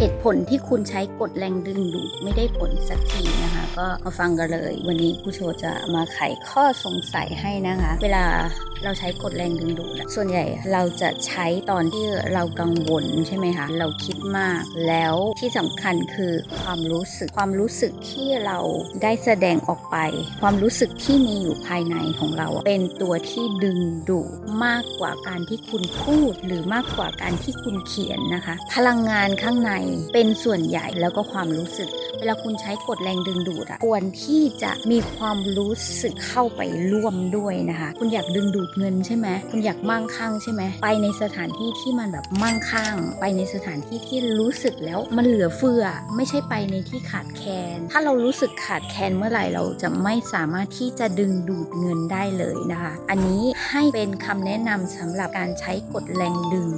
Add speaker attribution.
Speaker 1: เหตุผลที่คุณใช้กดแรงดึงดูดไม่ได้ผลสักทีนะคะ ก็มาฟังกันเลย วันนี้ครูโชจะมาไขข้อสงสัยให้นะคะ เวลา เราใช้กฎแรงดึงดูดส่วนใหญ่เราจะใช้ตอนที่เรากังวลใช่ไหมคะ เราคิดมาก แล้วที่สำคัญคือความรู้สึก ความรู้สึกที่เราได้แสดงออกไป ความรู้สึกที่มีอยู่ภายในของเรา เป็นตัวที่ดึงดูดมากกว่าการที่คุณพูด หรือมากกว่าการที่คุณเขียนนะคะ พลังงานข้างในเป็นส่วนใหญ่แล้วก็ความรู้สึก เวลาคุณใช้กฎแรงดึงดูดอะควรที่จะมีความรู้สึกเข้าไปร่วมด้วยนะคะ คุณอยากดึงดูดเงินใช่ไหมคุณอยากมั่งคั่งใช่ไหมไปในสถานที่ที่มันแบบมั่งคั่ง ไปในสถานที่ที่รู้สึกแล้วมันเหลือเฟือ ไม่ใช่ไปในที่ขาดแคลน ถ้าเรารู้สึกขาดแคลนเมื่อไหร่เราจะไม่สามารถที่จะดึงดูดเงินได้เลยนะคะ อันนี้ให้เป็นคำแนะนำสำหรับการใช้กฎแรงดึงดูด